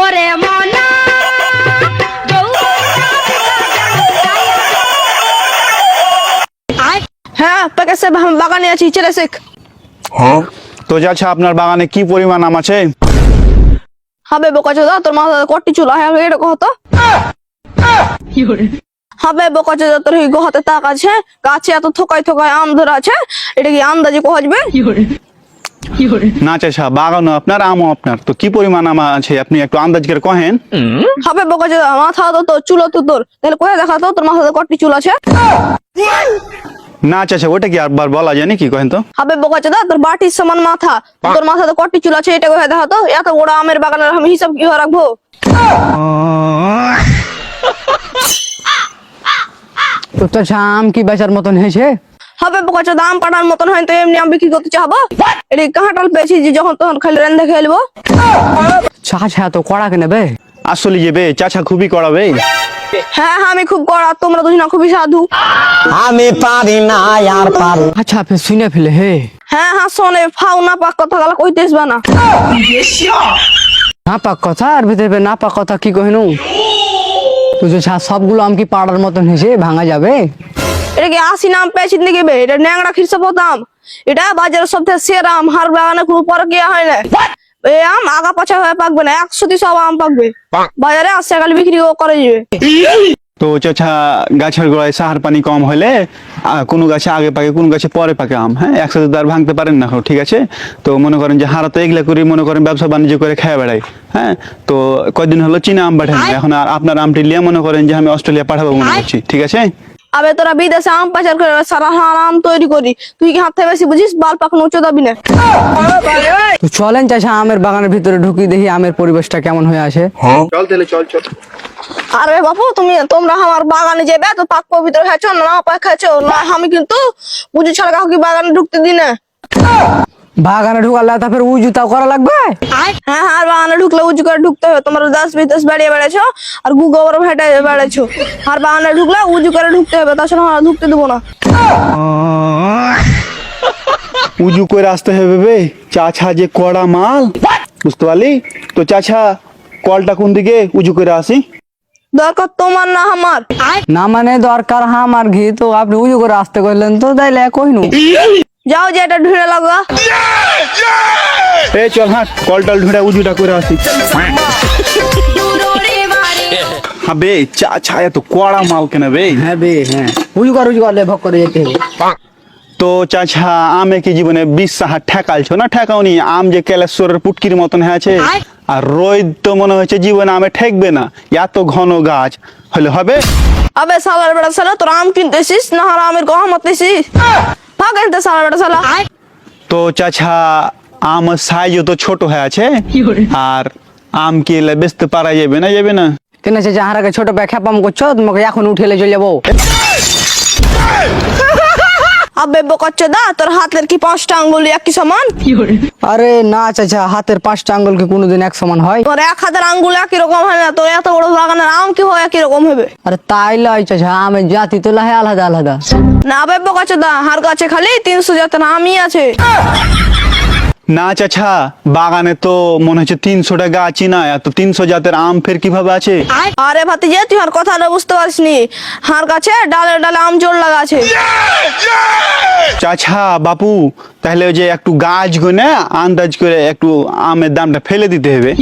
ওরে মনা হ্যাঁ প্যাকেজে বাগানে আছি চলে শেখ। তো যাচ্ছে আপনার বাগানে কি পরিমাণ আম আছে? হবে বোকাচোদা তোর মাথা কটি চুল হ্যাঁ এটা কহতো হবে বোকাচোদা তোর গহতে তাক আছে গাছে এত থোকায় থোকায় আম ধরে আছে এটা কি আন্দাজে কহজবে না চাচা বাগানও আপনার আমও আপনার। তো কি পরিমাণ আম আছে? আপনি একটু আন্দাজ করে কহেন। হবে বোকাচোদা মাথা তো তোর চুল তো তোর। তাহলে কোথায় দেখাতো তোর মাথাতে কটি চুল আছে? না চাচা ওটা কি আরবার বলা যায় নাকি? কহেন তো। হবে বোকাচোদা তোর বাটির সমান মাথা। তোর মাথাতে কটি চুল আছে এটা কোথায় দেখাতো এত বড় আমের বাগানের আমি হিসাব কি রাখব? তো তো আম কি বেচার মতন হয়েছে? হবে বোকাচোদা আম পাটার মতন হয় তো এমনি আমি বিক্রি করতে চাহবো এটা কাঁটাল পেয়েছি যে যখন তখন খালি রেন্দে খেলব। চা ছা তো কড়া কেনে বে? আসলে যে বে চাচা খুবই করাবে হ্যাঁ হ্যাঁ আমি খুব কড়া তোমরা দুজনা খুবই সাধু। আমি পারি না আর পারি আচ্ছা ফের শুনে ফেলে হে। হ্যাঁ হ্যাঁ শোনে ফাউ না পাক কথা গলা কইতেস না না পাক কথা আর ভিতরে না পাক কথা কি কহিনু? তুই যে ছা সবগুলো আম কি পাড়ার মতন হয়েছে ভাঙা যাবে? এটা কি আসি নাম পেয়েছি বে এটা ন্যাংরা খিরসা পতাম এটা বাজারের সব থেকে সেরা আম হার বাগানে কোনো পরকিয়া হয় না। এই আম আগা হয়ে পাকবে না একশোটি সব আম পাকবে। বাজারে বিক্রি করে যাবে তো চাচা গাছের গোড়ায় সাহার পানি কম হলে কোনো গাছে আগে পাকে কোনো গাছে পরে পাকে আম হ্যাঁ? একসাথে তো আর ভাঙতে পারেন না ঠিক আছে? তো মনে করেন যে হারা তো এগুলা করে মনে করেন ব্যবসা বাণিজ্য করে খেয়ে বেড়াই হ্যাঁ? তো কয়দিন হলো চীনা আম পাঠান এখন আর আপনার আমটি নিয়ে মনে করেন যে আমি অস্ট্রেলিয়া পাঠাবো মনে করছি ঠিক আছে? আবে তোরা বিদেশে আম পাচার করে সারা হার আম তৈরি করি। তুই কি হাত থেকে বেশি বুঝিস? বাল পাকানো উঁচু দাবি না। তো চলেন চাষা আমের বাগানের ভিতরে ঢুকি দেখি আমের পরিবেশটা কেমন হয়ে আছে চল তাহলে চল চল। আরে বাপু তুমি তোমরা আমার বাগানে যাবে? তো পাক পবিত্র খেয়েছো না পাক খেয়েছো না আমি কিন্তু বুঝি ছাড়া কাউকে বাগানে ঢুকতে দিই না। বাগানে ঢুকালে তারপর উজু তাও করা লাগবে? হ্যাঁ হ্যাঁ বাগানে ঢুকলে উঁচু করে ঢুকতে হবে। তোমরা দশ বিদেশ বাড়িয়ে বেড়েছো আর গু গোবর ভেটে বেড়েছো আর বাগানে ঢুকলে উঁচু করে ঢুকতে হবে তাছাড়া ঢুকতে দেবো না। উজু করে আসতে হবে বে। চাচা যে কড়া মাল বুঝতে পারলি? তো চাচা কলটা কোন দিকে? উজু করে আসি। দরকার তোমার না আমার। না মানে দরকার হামার ঘি তো আপনি উজু করে আসতে করলেন তো তাইলে কইনু? যাও যে এটা ঢুঁড়ে লাগা এই চল হ্যাঁ কলটাল ঢুঁড়া উজুটা করে আসি। হ্যাঁ বে চাচা এত কড়া মাল কেন বে। হ্যাঁ বে হ্যাঁ। উজু কর উজু করলে ভক করে যেতে হবে। তো চাচা আমে কি জীবনে বিশ সাহা ঠেকালছো না ঠেকাওনি আম যে কেলেশ্বরের পুটকির মতন হয়ে আছে আর রোদ তো মনে হচ্ছে জীবনে আমে ঠেকবে না। এত ঘন গাছ হলে হবে? আবে সালার বেটা সালা তোর আম কিনতেছিস? না হার আমের গহমত নিছিস? ভাগ এনতে সালার বেটা সালা। তো চাচা আম সাইজ তো ছোট হয়ে আছে। আর আম কি এলে বেচতে পারা যাবে না যাবে না? কেন চাচা হারাকে ছোট ব্যাগ খেপাম করছ তোমাকে এখন উঠেলে চলে যাব আবে বকাচ্ছ দা তোর হাতের কি পাঁচটা আঙ্গুল একই সমান? আরে না চাচা হাতের পাঁচটা আঙ্গুল কি কোনোদিন এক সমান হয়? তোর এক হাতের আঙ্গুল একই রকম হয় না তোর এত বড় বাগানের আম কি হয় একই রকম হবে? আরে তাই লয় চাচা আমের জাতি তো লাহে আলাদা আলাদা। না বকাচ্ছ দা হার গাছে খালি তিনশো জাতের আমই আছে। না চাচা বাগানে তো মনে হচ্ছে তিনশোটা গাছই না এত তিনশো জাতের আম ফের কীভাবে আছে? আরে ভাতি যে তুই আর কথাটা বুঝতে পারিস নি হার গাছে ডালে ডালে আম জোর লাগা আছে। চাচা বাপু তাহলে ওই যে একটু গাছ গুনে আন্দাজ করে একটু আমের দামটা ফেলে দিতে হবে।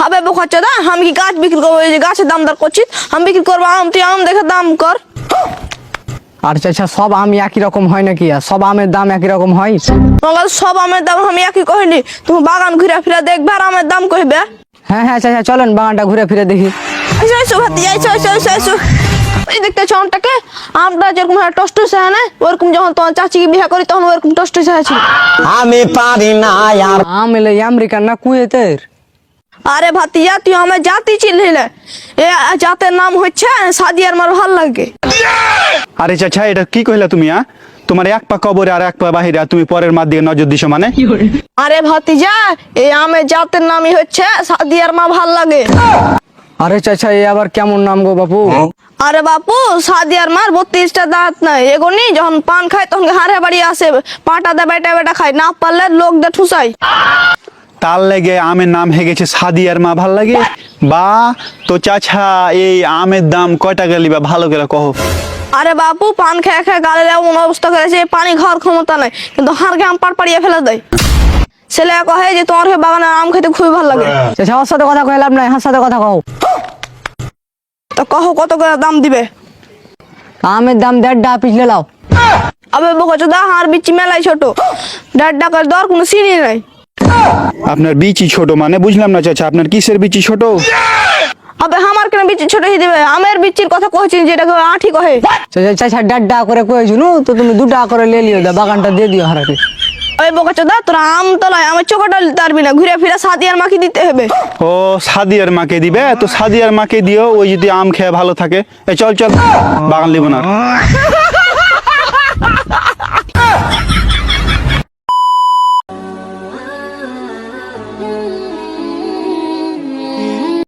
হবে বকাচ্ছ দা আমি কি গাছ বিক্রি করব? এই যে গাছের দাম দর করছিস আমি বিক্রি করব আম তুই আম দেখে দাম কর। আর চাচা সব আম একই রকম হয় নাকি? আর সব আমের দাম একই রকম হয়? সব আমের দাম আমি একই কহিনি তুমি বাগান ঘুরে ফিরে দেখবে আর আমের দাম কইবে। হ্যাঁ হ্যাঁ চাচা চলেন বাগানটা ঘুরে ফিরে দেখি। ভাতি আমটাকে? আমটা যেরকম হয় হয় না ওরকম যখন তোমার চাচিকে বিয়ে করি তখন ওরকম আমি পারি না আর আম এলে আমেরিকান না কুয়েতের? আরে ভাতিজা তুই আমার জাতি চিনলি? না এ জাতের নাম হচ্ছে সাদি আর মার ভালো লাগে। আরে চাচা এটা কি কইলা তুমি আ? তোমার এক পা কবরে আর এক পা বাহিরে আর তুমি পরের মার দিকে নজর দিছো মানে? আরে ভাতিজা এই আমের জাতের নামই হচ্ছে সাদি আর মা ভালো লাগে। আরে চাচা এ আবার কেমন নাম গো বাপু? আরে বাপু সাদিয়ার মার বত্রিশটা দাঁত নাই। এগোনি যখন পান খায় তখন হারে বাড়ি আসে পাটা দে বেটা বেটা খায়। না পারলে লোক দে ঠুসাই তার লেগে আমের নাম হয়ে গেছে সাদিয়ার মা ভালো লাগে? বা তো চাচা এই আমের দাম কয় টাকা লিবা ভালো করে কহ। আরে বাপু পান খেয়ে খেয়ে গালে এমন অবস্থা করেছে পানি খাওয়ার ক্ষমতা নাই কিন্তু হাড়কে আম পাড় পাড়িয়ে ফেলে দেয়। ছেলে কহে যে তোমার হয়ে বাগানে আম খেতে খুবই ভালো লাগে। চাচা ওর সাথে কথা কইলাম না হার সাথে কথা কও। তো কহো কত করে দাম দিবে? আমের দাম দেড়টা পিছলে লাও আবে বকছো দা হার বিচি মেলাই ছোট। দেড় টাকার দর কোনো সিঁড়ি নাই। আপনার বিচি ছোট মানে বুঝলাম না চাচা আপনার কিসের বিচি ছোট? আবে আমার কেন বিচি ছোট হয়ে দিবে আমের বিচির কথা কইছি যেটাকে আঠি কহে। চাচা চাচা দেড়টা করে কয়েছি নু? তো তুমি দু টাকা করে লে লিও দা বাগানটা দিয়ে দিও হারাকে ওই বকছো দা তোরা আম তলায় আমার চোখটা তারবি না ঘুরে ফিরে সাদিয়ার মাকে দিতে হবে। ও সাদিয়ার মাকে দিবে? তো সাদিয়ার মাকে দিও ওই যদি আম খেয়ে ভালো থাকে। এ চল চল বাগান লিব না।